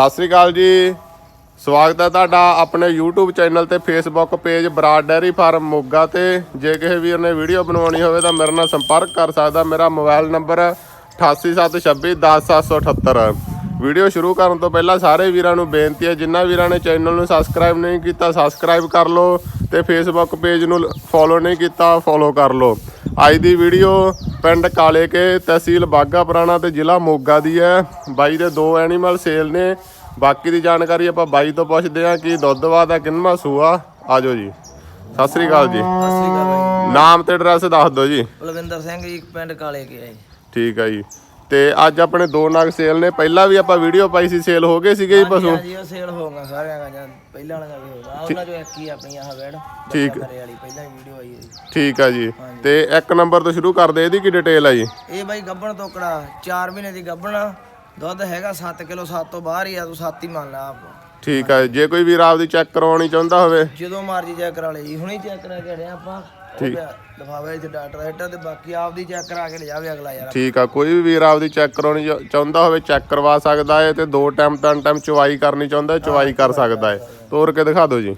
ਸਤਿ ਸ੍ਰੀ ਅਕਾਲ ਜੀ। ਸਵਾਗਤ ਹੈ ਤੁਹਾਡਾ ਆਪਣੇ YouTube ਚੈਨਲ ਤੇ Facebook page Brar dairy farm Moga ਤੇ। ਜੇ ਕਿਸੇ ਵੀਰ ਨੇ ਵੀਡੀਓ ਬਣਾਉਣੀ ਹੋਵੇ ਤਾਂ ਮੇਰੇ ਨਾਲ ਸੰਪਰਕ ਕਰ ਸਕਦਾ। ਮੇਰਾ ਮੋਬਾਈਲ ਨੰਬਰ 8876210778 ਵੀਡੀਓ ਸ਼ੁਰੂ ਕਰਨ ਤੋਂ ਪਹਿਲਾਂ ਸਾਰੇ ਵੀਰਾਂ ਨੂੰ ਬੇਨਤੀ ਹੈ ਜਿਨ੍ਹਾਂ ਵੀਰਾਂ ਨੇ ਚੈਨਲ ਨੂੰ ਸਬਸਕ੍ਰਾਈਬ ਨਹੀਂ ਕੀਤਾ, ਸਬਸਕ੍ਰਾਈਬ ਕਰ ਲਓ ਤੇ Facebook ਪੇਜ ਨੂੰ ਫੋਲੋ ਨਹੀਂ ਕੀਤਾ, ਫੋਲੋ ਕਰ ਲਓ। ਅੱਜ ਦੀ ਵੀਡੀਓ ਪਿੰਡ ਕਾਲੇ ਕੇ ਤਹਿਸੀਲ ਬਾਗਾ ਪੁਰਾਣਾ ਤੇ ਜ਼ਿਲ੍ਹਾ ਮੋਗਾ ਦੀ ਹੈ। ਬਾਈ ਦੇ ਦੋ ਐਨੀਮਲ ਸੇਲ ਨੇ। ਬਾਕੀ ਦੀ ਜਾਣਕਾਰੀ ਆਪਾਂ ਬਾਈ ਤੋਂ ਪੁੱਛਦੇ ਹਾਂ ਕਿ ਦੁੱਧ ਵਾਦਾ ਕਿੰਨਵਾਂ ਸੂਆ। ਆਜੋ ਜੀ। ਸਤਿ ਸ੍ਰੀ ਅਕਾਲ ਜੀ। ਸਤਿ ਸ੍ਰੀ ਅਕਾਲ ਬਾਈ ਨਾਮ ਤੇ ਐਡਰੈਸ ਦੱਸ ਦਿਓ ਜੀ। ਬਲਵਿੰਦਰ ਸਿੰਘ ਜੀ ਪਿੰਡ ਕਾਲੇ ਕੇ ਆਏ ਠੀਕ ਹੈ ਜੀ। ਤੇ ਅੱਜ ਆਪਣੇ ਦੋ ਨਗ ਸੇਲ ਨੇ। ਪਹਿਲਾਂ ਵੀ ਆਪਾਂ ਵੀਡੀਓ ਪਾਈ ਸੀ ਸੇਲ ਹੋ ਗਏ ਸੀਗੇ ਜੀ ਪਸ਼ੂ। ਹਾਂਜੀ ਉਹ ਸੇਲ ਹੋ ਗਿਆ ਸਾਰਿਆਂ ਦਾ ਜਾਂ ਪਹਿਲਾਂ ਵਾਲਾ ਵੀ ਹੋ ਗਿਆ। ਉਹਨਾਂ ਚੋਂ ਇੱਕ ਹੀ ਆਪਣੀ ਆਹ ਵੈੜ ਠੀਕ। ਕਰੇ ਵਾਲੀ ਪਹਿਲਾਂ ਵੀਡੀਓ ਆਈ ਹੈ ਜੀ। ਠੀਕ ਹੈ ਜੀ। ਤੇ ਇੱਕ ਨੰਬਰ ਤੋਂ ਸ਼ੁਰੂ ਕਰਦੇ ਇਹਦੀ ਕੀ ਡਿਟੇਲ ਹੈ ਜੀ? ਇਹ ਬਾਈ ਗੱਬਣ ਤੋਕੜਾ 4 ਮਹੀਨੇ ਦੀ ਗੱਬਣ ਆ। ਦੁੱਧ ਹੈਗਾ 7 ਕਿਲੋ 7 ਤੋਂ ਬਾਹਰ ਹੀ ਆ ਤੂੰ 7 ਹੀ ਮੰਨ ਲਾ ਆਪ। ਠੀਕ ਹੈ ਜੇ। ਕੋਈ ਵੀਰ ਆਪਦੀ ਚੈੱਕ ਕਰਵਾਉਣੀ ਚਾਹੁੰਦਾ ਹੋਵੇ। ਜਦੋਂ ਮਰਜ਼ੀ ਚੈੱਕ ਕਰਾ ਲੈ ਜੀ ਹੁਣੇ ਚੈੱਕ ਕਰਾ ਕੇ ਹਟਿਆ ਆਪਾਂ। ਲਫਾਵੇ ਚ ਡਾਕਟਰ ਹੈਟਾ ਤੇ ਬਾਕੀ ਆਪਦੀ ਚੈੱਕ ਕਰਾ ਕੇ ਲਿਜਾਵੇ ਅਗਲਾ ਯਾਰ ਠੀਕ ਆ ਕੋਈ ਵੀ ਵੀਰ ਆਪਦੀ ਚੈੱਕ ਕਰਾਉਣੀ ਚਾਹ- ਚਾਹੁੰਦਾ ਹੋਵੇ ਚੈੱਕ ਕਰਵਾ ਸਕਦਾ ਹੈ ਤੇ ਦੋ ਟਾਈਮ ਤਿੰਨ ਟਾਈਮ ਚਵਾਈ ਕਰਨੀ ਚਾਹੁੰਦਾ ਹੈ ਚਵਾਈ ਕਰ ਸਕਦਾ ਹੈ ਤੋਰ ਕੇ ਦਿਖਾ ਦਿਓ ਜੀ।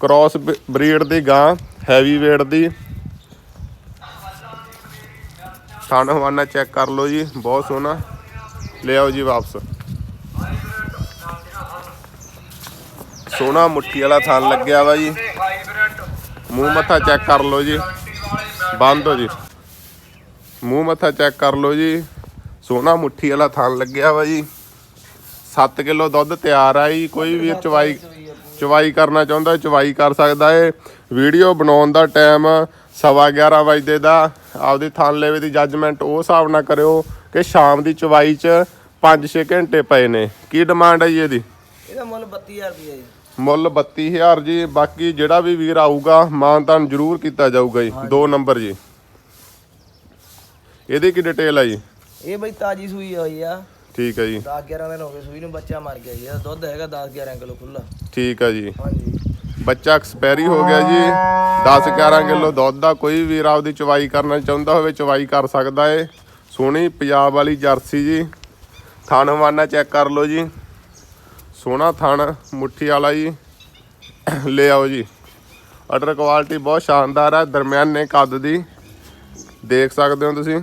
ਕ੍ਰਾਸ ਬਰੀਡ ਦੀ ਗਾਂ ਹੈਵੀ weight ਦੀ। ਥਣ ਹਵਾਨਾ ਚੈੱਕ ਕਰ ਲਓ ਜੀ ਬਹੁਤ ਸੋਹਣਾ। ਲੈ ਆਓ ਜੀ ਵਾਪਸ। ਸੋਹਣਾ ਮੁੱਠੀ ਵਾਲਾ ਥਣ ਲੱਗਿਆ ਵਾ ਜੀ। ਮੂੰਹ ਮੱਥਾ ਚੈੱਕ ਕਰ ਲਓ ਜੀ। ਬੰਦ ਹੋ ਜੀ। ਮੂੰਹ ਮੱਥਾ ਚੈੱਕ ਕਰ ਲਓ ਜੀ। ਸੋਨਾ ਮੁੱਠੀ ਵਾਲਾ ਥਣ ਲੱਗਿਆ ਵਾ ਜੀ। 7 ਕਿਲੋ ਦੁੱਧ ਤਿਆਰ ਆ ਜੀ। ਕੋਈ ਵੀ ਚਵਾਈ ਚਵਾਈ ਕਰਨਾ ਚਾਹੁੰਦਾ, ਚਵਾਈ ਕਰ ਸਕਦਾ ਏ। ਵੀਡੀਓ ਬਣਾਉਣ ਦਾ ਟਾਈਮ ਸਵਾ 11 ਵਜੇ ਦਾ। ਆਪਦੀ ਥਣ ਲੈਵੇ ਦੀ ਜੱਜਮੈਂਟ ਉਹ ਹਿਸਾਬ ਨਾਲ ਕਰਿਓ ਕਿ ਸ਼ਾਮ ਦੀ ਚਵਾਈ 'ਚ 5-6 ਘੰਟੇ ਪਏ ਨੇ। ਕੀ ਡਿਮਾਂਡ ਹੈ ਜੀ ਇਹਦੀ? ਇਹਦਾ ਮੁੱਲ 32000 ਰੁਪਏ ਜੀ। ਮੁੱਲ 32000 ਜੀ ਬਾਕੀ ਜਿਹੜਾ ਵੀ ਵੀਰ ਆਊਗਾ ਮਾਨਤਾਨ ਜ਼ਰੂਰ ਕੀਤਾ ਜਾਊਗਾ ਜੀ ਦੋ ਨੰਬਰ ਜੀ। ਇਹਦੀ ਕੀ ਡਿਟੇਲ ਹੈ ਜੀ? ਇਹ ਬਾਈ ਤਾਜੀ ਸੂਈ ਹੋਈ ਆ। ਠੀਕ ਹੈ ਜੀ। 10 11 ਦਿਨ ਹੋ ਗਏ ਸੂਈ ਨੂੰ ਬੱਚਾ ਮਰ ਗਿਆ ਜੀ। ਦੁੱਧ ਹੈਗਾ 10 11 ਕਿਲੋ ਖੁੱਲਾ ਠੀਕ ਹੈ ਜੀ। ਹਾਂਜੀ। ਬੱਚਾ ਐਕਸਪਾਇਰੀ ਹੋ ਗਿਆ ਜੀ। 10 11 ਕਿਲੋ ਦੁੱਧ ਦਾ ਕੋਈ ਵੀਰ ਆਪਦੀ ਚਵਾਈ ਕਰਨਾ ਚਾਹੁੰਦਾ ਹੋਵੇ ਚਵਾਈ ਕਰ ਸਕਦਾ ਏ। ਸੋਹਣੀ ਪੰਜਾਬ ਵਾਲੀ ਜਰਸੀ ਜੀ। ਥਣ ਹਵਾਨਾ ਚੈੱਕ ਕਰ ਲਓ ਜੀ। ਸੋਹਣਾ ਥਣ, ਮੁੱਠੀ ਵਾਲਾ ਜੀ। ਲੈ ਆਓ ਜੀ। ਆਰਡਰ ਕੁਆਲਿਟੀ ਬਹੁਤ ਸ਼ਾਨਦਾਰ ਹੈ, ਦਰਮਿਆਨੇ ਕੱਦ ਦੀ। ਦੇਖ ਸਕਦੇ ਹੋ ਤੁਸੀਂ।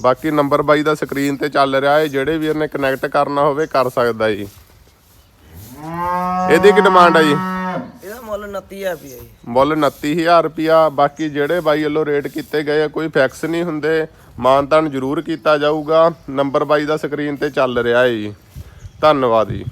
ਬਾਕੀ ਨੰਬਰ ਬਾਈ ਦਾ ਸਕਰੀਨ ਤੇ ਚੱਲ ਰਿਹਾ ਹੈ, ਜਿਹੜੇ ਵੀਰ ਨੇ ਕਨੈਕਟ ਕਰਨਾ ਹੋਵੇ, ਕਰ ਸਕਦਾ ਜੀ। ਇਹਦੀ ਕੀ ਡਿਮਾਂਡ ਹੈ ਜੀ। ਮੁੱਲ 29000 ਰੁਪਏ ਜੀ। ਮੁੱਲ 29000 ਰੁਪਿਆ ਬਾਕੀ ਜਿਹੜੇ ਬਾਈ ਵੱਲੋਂ ਰੇਟ ਕੀਤੇ ਗਏ ਆ, ਕੋਈ ਫਿਕਸ ਨਹੀਂ ਹੁੰਦੇ। ਮਾਨਤਾਨ ਜ਼ਰੂਰ ਕੀਤਾ ਜਾਊਗਾ। ਨੰਬਰ ਬਾਈ ਦਾ ਸਕਰੀਨ ਤੇ ਚੱਲ ਰਿਹਾ ਹੈ ਜੀ। ਧੰਨਵਾਦ ਜੀ।